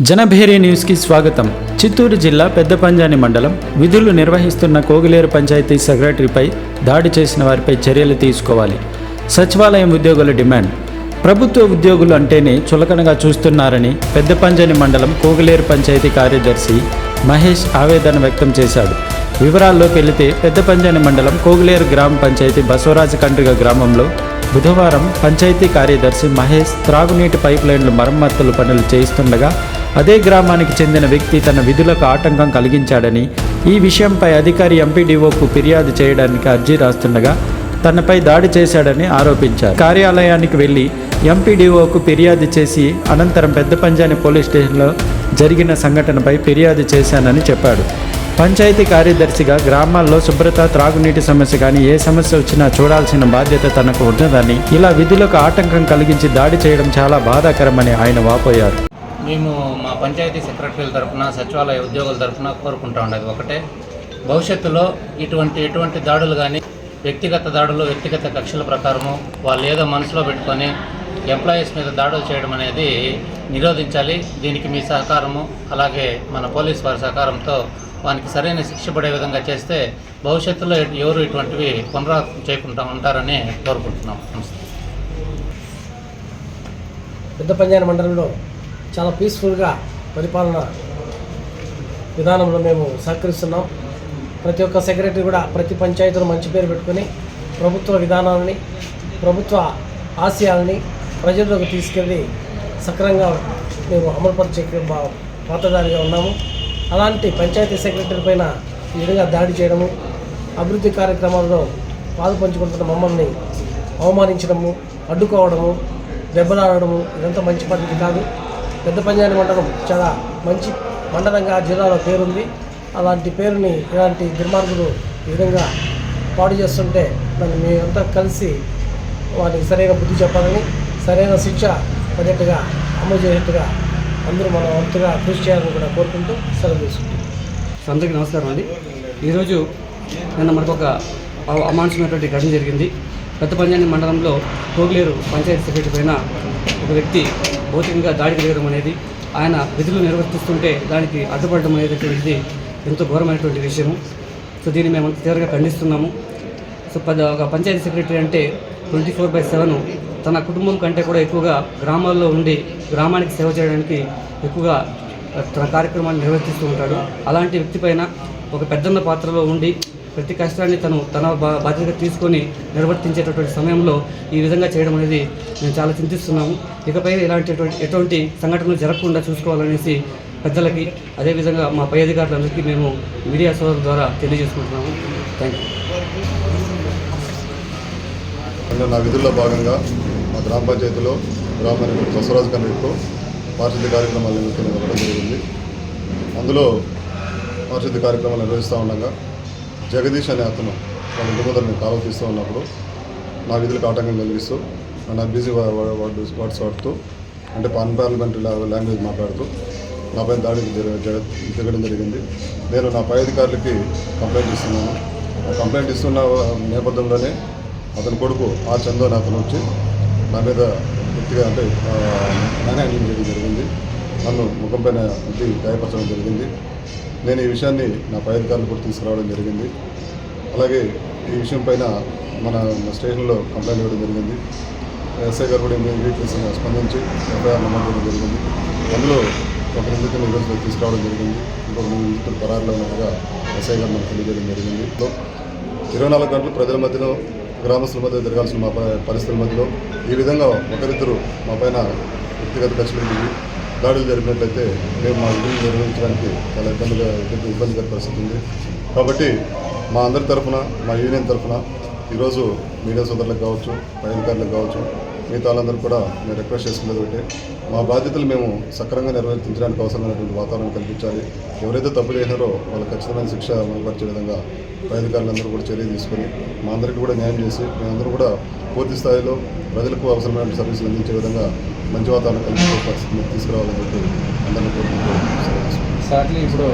జనభేరి న్యూస్కి స్వాగతం. చిత్తూరు జిల్లా పెద్దపంజాని మండలం. విధులు నిర్వహిస్తున్న కోగిలేరు పంచాయతీ సెక్రటరీపై దాడి చేసిన వారిపై చర్యలు తీసుకోవాలి. సచివాలయం ఉద్యోగుల డిమాండ్. ప్రభుత్వ ఉద్యోగులు అంటేనే చులకనగా చూస్తున్నారని పెద్దపంజాని మండలం కోగిలేరు పంచాయతీ కార్యదర్శి మహేష్ ఆవేదన వ్యక్తం చేశాడు. వివరాల్లోకి వెళితే పెద్దపంజాని మండలం కోగిలేరు గ్రామ పంచాయతీ బసవరాజ కండ్రిగ గ్రామంలో బుధవారం పంచాయతీ కార్యదర్శి మహేష్ త్రాగునీటి పైప్ లైన్లు మరమ్మతులు పనులు చేయిస్తుండగా అదే గ్రామానికి చెందిన వ్యక్తి తన విధులకు ఆటంకం కలిగించాడని ఈ విషయంపై అధికారి ఎంపీడీఓకు ఫిర్యాదు చేయడానికి అర్జీ రాస్తుండగా తనపై దాడి చేశాడని ఆరోపించారు. కార్యాలయానికి వెళ్ళి ఎంపీడీఓకు ఫిర్యాదు చేసి అనంతరం పెద్ద పంజాని పోలీస్ స్టేషన్లో జరిగిన సంఘటనపై ఫిర్యాదు చేశానని చెప్పాడు. పంచాయతీ కార్యదర్శిగా గ్రామాల్లో శుభ్రత త్రాగునీటి సమస్య కానీ ఏ సమస్య వచ్చినా చూడాల్సిన బాధ్యత తనకు ఉన్నదని ఇలా విధులకు ఆటంకం కలిగించి దాడి చేయడం చాలా బాధాకరమని ఆయన వాపోయారు. మేము మా పంచాయతీ సెక్రటరీల తరఫున సచివాలయ ఉద్యోగుల తరఫున కోరుకుంటా ఉండేది ఒకటే. భవిష్యత్తులో ఇటువంటి ఎటువంటి దాడులు కానీ వ్యక్తిగత దాడులు వ్యక్తిగత కక్షల ప్రకారము వాళ్ళు ఏదో మనసులో పెట్టుకొని ఎంప్లాయీస్ మీద దాడులు చేయడం అనేది నిరోధించాలి. దీనికి మీ సహకారము అలాగే మన పోలీస్ వారి సహకారంతో వానికి సరైన శిక్ష పడే విధంగా చేస్తే భవిష్యత్తులో ఎవరు ఇటువంటివి పునరావృతం చేయకుండా ఉంటారని కోరుకుంటున్నాం. నమస్తే. పెద్ద పంజాన మండలంలో చాలా పీస్ఫుల్గా పరిపాలన విధానంలో మేము సహకరిస్తున్నాం. ప్రతి ఒక్క సెక్రటరీ కూడా ప్రతి పంచాయతీలో మంచి పేరు పెట్టుకొని ప్రభుత్వ విధానాలని ప్రభుత్వ ఆశయాలని ప్రజల్లోకి తీసుకెళ్ళి సక్రమంగా మేము అమలుపరిచే బా- పాత్రధారిగా ఉన్నాము. అలాంటి పంచాయతీ సెక్రటరీ పైన ఈ విధంగా దాడి చేయడము అభివృద్ధి కార్యక్రమాల్లో పాలు పంచుకుంటున్న మమ్మల్ని అవమానించడము అడ్డుకోవడము దెబ్బలాడడము ఇదంతా మంచి పద్ధతి కాదు. పెద్ద పంజాని మండలం చాలా మంచి మండలంగా జిల్లాలో పేరుంది. అలాంటి పేరుని ఇలాంటి దుర్మార్గులు ఈ విధంగా పాడు చేస్తుంటే దాన్ని మేమంతా కలిసి వారికి సరైన బుద్ధి చెప్పాలని సరైన శిక్ష పడేట్టుగా అమలు చేసేట్టుగా అందరూ మనం అంతగా కృషి చేయాలని కూడా కోరుకుంటూ సెలవు తీసుకుంటాం అందరికీ నమస్కారం అండి. ఈరోజు నిన్న మనకు ఒక అ- అమానుషమైనటువంటి ఘటన జరిగింది. పెద్ద పంజాని మండలంలో కోగిలేరు పంచాయతీ సెక్రటరీ పైన ఒక వ్యక్తి భౌతికంగా దాడికి దిగడం అనేది ఆయన విధులు నిర్వర్తిస్తుంటే దానికి అడ్డుపడడం అనేటటువంటిది ఎంతో ఘోరమైనటువంటి విషయము. సో దీన్ని మేము తీవ్రంగా ఖండిస్తున్నాము. సో పద ఒక పంచాయతీ సెక్రటరీ అంటే ట్వంటీ ఫోర్ బై సెవెన్ తన కుటుంబం కంటే కూడా ఎక్కువగా గ్రామాల్లో ఉండి గ్రామానికి సేవ చేయడానికి ఎక్కువగా తన కార్యక్రమాన్ని నిర్వర్తిస్తూ ఉంటాడు. అలాంటి వ్యక్తి పైన ఒక పెద్దన్న పాత్రలో ఉండి ప్రతి కష్టాన్ని తను తన బా- బాధ్యతగా తీసుకొని నిర్వర్తించేటటువంటి సమయంలో ఈ విధంగా చేయడం అనేది మేము చాలా చింతిస్తున్నాము ఇకపై ఇలాంటి ఎటువంటి- సంఘటనలు జరగకుండా చూసుకోవాలనేసి పెద్దలకి అదేవిధంగా మా పై అధికారులందరికీ మేము మీడియా సోదరుల ద్వారా తెలియజేసుకుంటున్నాము. Thank you. నా విధుల్లో భాగంగా మా గ్రామ పంచాయతీలో గ్రామ బసవరాజు కమిటీలో పారిశుద్ధ్య కార్యక్రమాలు నిర్వహించడం జరిగింది అందులో పారిశుద్ధ్య కార్యక్రమాలు నిర్వహిస్తూ ఉండగా జగదీష్ అనే అతను వాళ్ళ ఇంటి ముందర నేను కాలువ తీస్తూ ఉన్నప్పుడు నా విధులకు ఆటంకం కలిగిస్తూ నా బిజీ వర్డ్స్ వాడుతూ అంటే పాన్ లాంగ్వేజ్ మాట్లాడుతూ నా పైన దాడికి దిగడం జరిగింది. నేను నా పై అధికారులకి కంప్లైంట్ ఇస్తున్నాను. ఆ కంప్లైంట్ ఇస్తున్న నేపథ్యంలోనే అతని కొడుకు ఆ చందో అతను వచ్చి నా మీద పూర్తిగా అంటే మేనేజ్మెంట్ చేయడం జరిగింది. నన్ను ముఖం పైన ఇది గాయపరచడం జరిగింది. నేను ఈ విషయాన్ని నా పై అధికారులు కూడా తీసుకురావడం జరిగింది. అలాగే ఈ విషయం పైన మన స్టేషన్లో కంప్లైంట్ ఇవ్వడం జరిగింది. ఎస్ఐ గారు కూడా ఇమీడియట్లీ స్పందించి ఎఫ్ఐఆర్ నమోదు చేయడం జరిగింది. అందులో ఒక నిందితులు ఈరోజు తీసుకురావడం జరిగింది. ఇంకొక నిందితులు పరారులో ఉన్నట్టుగా ఎస్ఐ గారు మనకు తెలియజేయడం జరిగింది. ఇరవై నాలుగు గంటలు ప్రజల మధ్యలో గ్రామస్తుల మధ్య జరగాల్సిన మా ప- పరిస్థితుల మధ్యలో ఈ విధంగా ఒకరిద్దరు మా పైన వ్యక్తిగత కక్షలు దాడులు జరిపినట్లయితే మేము మా విధులు నిర్వహించడానికి చాలా ఇబ్బందిగా ఇబ్బంది ఇబ్బందికర పరిస్థితి ఉంది. కాబట్టి మా అందరి తరఫున మా యూనియన్ తరఫున ఈరోజు మీడియా సోదరులకు కావచ్చు పై అధికారులకు కావచ్చు మిగతా వాళ్ళందరూ కూడా మేము రిక్వెస్ట్ చేసుకునేది ఒకటే. మా బాధ్యతలు మేము సక్రమంగా నిర్వర్తించడానికి అవసరమైనటువంటి వాతావరణం కల్పించాలి. ఎవరైతే తప్పు చేసినారో వాళ్ళు ఖచ్చితమైన శిక్ష అమలుపరిచే విధంగా పై అధికారులందరూ కూడా చర్య తీసుకొని మా అందరికీ కూడా న్యాయం చేసి మేమందరూ కూడా పూర్తి స్థాయిలో ప్రజలకు అవసరమైన సర్వీసులు అందించే విధంగా మంచి వాతావరణం కల్పించే పరిస్థితిని తీసుకురావాలని చెప్పి అందరినీ కోరుకుంటూ సార్ ఇప్పుడు